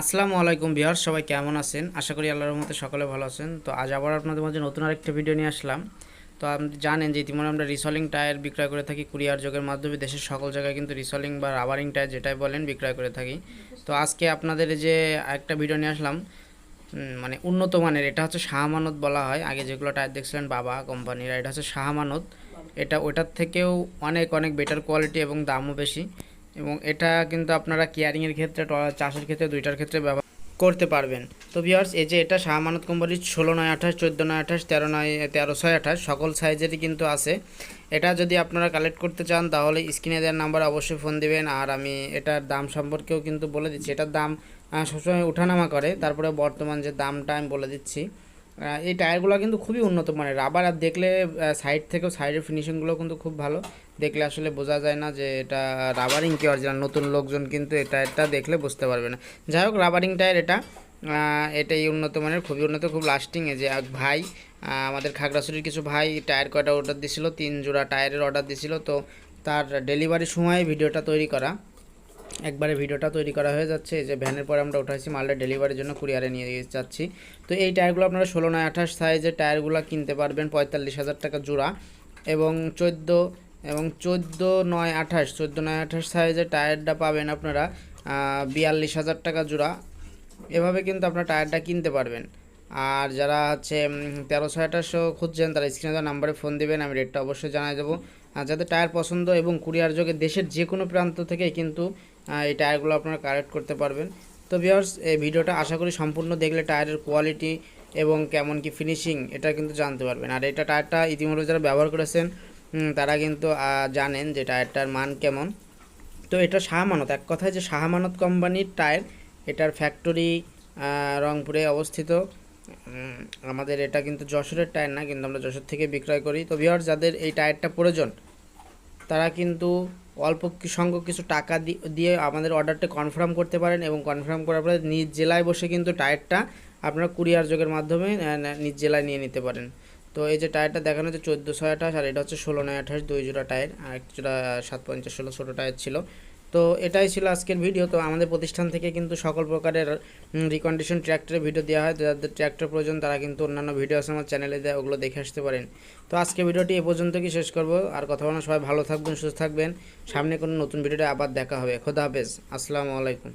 আসসালামু আলাইকুম বিহার সবাই কেমন আছেন? আশা করি আল্লাহর মধ্যে সকলে ভালো আছেন। তো আজ আবার আপনাদের মাঝে নতুন আরেকটা ভিডিও নিয়ে আসলাম। তো আপনি জানেন যে ইতিমধ্যে আমরা রিসলিং টায়ার বিক্রয় করে থাকি কুরিয়ার যোগের মাধ্যমে দেশের সকল জায়গায় কিন্তু রিসলিং বা রাবারিং টায়ার যেটাই বলেন বিক্রয় করে থাকি। তো আজকে আপনাদের যে একটা ভিডিও নিয়ে আসলাম মানে উন্নত মানের, এটা হচ্ছে শাহমানত বলা হয়। আগে যেগুলো টায়ার দেখছিলেন, বাবা কোম্পানিরা এটা হচ্ছে শাহমানত এটা ওটার থেকেও অনেক অনেক বেটার কোয়ালিটি এবং দামও বেশি। এবং এটা কিন্তু আপনারা কেয়ারিংয়ের ক্ষেত্রে চাষের ক্ষেত্রে দুইটার ক্ষেত্রে ব্যবহার করতে পারবেন। তো ভিউয়ার্স এই যে এটা শাহমানত কোম্পানির ষোলো নয় আঠাশ, চোদ্দ নয় আঠাশ, তেরো নয়, তেরো ছয় আঠাশ, সকল সাইজেরই কিন্তু আছে। এটা যদি আপনারা কালেক্ট করতে চান, তাহলে স্ক্রিনে দেওয়ার নাম্বার অবশ্যই ফোন দিবেন। আর আমি এটার দাম সম্পর্কেও কিন্তু বলে দিচ্ছি। এটার দাম সবসময় ওঠানামা করে। তারপরে বর্তমান যে দামটা আমি বলে দিচ্ছি। এই টায়ারগুলো কিন্তু খুবই উন্নত মানের। রাবার আর দেখলে সাইড থেকেও সাইডের ফিনিশিংগুলো কিন্তু খুব ভালো। দেখলে আসলে বোঝা যায় না যে এটা রাবারিং কি অরিজিনাল নতুন লোকজন কিন্তু এই টায়ারটা দেখলে বুঝতে পারবে না। যাই হোক রাবারিং টায়ার এটা। এটাই উন্নত মানের, খুবই উন্নত, খুব লাস্টিং যে এক ভাই আমাদের খাগড়াছড়ির কিছু ভাই টায়ার কয়টা অর্ডার দিছিল? তিন জোড়া টায়ারের অর্ডার দিছিল। তো তার ডেলিভারির সময় ভিডিওটা তৈরি করা। একবারে ভিডিওটা তৈরি করা হয়ে যাচ্ছে। যে ভ্যানের পরে আমরা উঠাইছি, মালটা ডেলিভারির জন্য কুরিয়ারে নিয়ে যাচ্ছি। তো এই টায়ারগুলো আপনারা ষোলো নয় আঠাশ সাইজের টায়ারগুলো কিনতে পারবেন, পঁয়তাল্লিশ হাজার টাকা জোড়া। এবং চোদ্দ এবং চোদ্দ নয় আঠাশ, চোদ্দ নয় আঠাশ সাইজের টায়ারটা পাবেন আপনারা বিয়াল্লিশ হাজার টাকা জোড়া। এভাবে কিন্তু আপনার টায়ারটা কিনতে পারবেন। আর যারা হচ্ছে তেরো ছয় আঠাশশো খুঁজছেন, তারা স্ক্রিনে দেওয়া নাম্বারে ফোন দিবেন, আমি রেটটা অবশ্যই জানাই দেবো। আর যাদের টায়ার পছন্দ এবং কুরিয়ার যোগে দেশের যে কোনো প্রান্ত থেকে কিন্তু এই টায়ারগুলো আপনারা কালেক্ট করতে পারবেন। তো ভিউয়ার্স এই ভিডিওটা আশা করি সম্পূর্ণ দেখলে টায়ারের কোয়ালিটি এবং কেমন কি ফিনিশিং এটা কিন্তু জানতে পারবেন। আর এটা টায়ারটা ইতিমধ্যে যারা ব্যবহার করেছেন তারা কিন্তু জানেন যে টায়ারটার মান কেমন। তো এটা শাহমানত, এক কথায় যে শাহমানত কোম্পানির টায়ার, এটার ফ্যাক্টরি রংপুরে অবস্থিত। আমাদের এটা কিন্তু যশোরের টায়ার না, কিন্তু আমরা যশোর থেকে বিক্রয় করি। তো ভিওর যাদের এই টায়ারটা প্রয়োজন, তারা কিন্তু অল্প সংখ্যক কিছু টাকা দিয়ে আমাদের অর্ডারটা কনফার্ম করতে পারেন এবং কনফার্ম করার পরে নিজ জেলায় বসে কিন্তু টায়ারটা আপনারা কুরিয়ার যোগের মাধ্যমে নিজ জেলায় নিয়ে নিতে পারেন। তো এই যে টায়ারটা দেখানো হচ্ছে চোদ্দোশো আঠাশ, আর এটা হচ্ছে ষোলো নয় আঠাশ, দুই জোড়া টায়ার, আর এক জোড়া সাত পঞ্চাশ ষোলো ছোটো টায়ার ছিল। তো এটাই ছিল আজকের ভিডিও তো আমাদের প্রতিষ্ঠান থেকে কিন্তু সকল প্রকারের রিকন্ডিশন ট্র্যাক্টরের ভিডিও দেওয়া হয়। তো যাদের ট্র্যাক্টর প্রয়োজন, তারা কিন্তু অন্যান্য ভিডিও আছে আমার চ্যানেলে দেয়, ওগুলো দেখে আসতে পারেন। তো আজকে ভিডিওটি এ পর্যন্ত কি শেষ করব। আর কথা বলা সবাই ভালো থাকবেন, সুস্থ থাকবেন। সামনে কোনো নতুন ভিডিওটা আবার দেখা হবে। খোদা হাফেজ। আসসালামু আলাইকুম।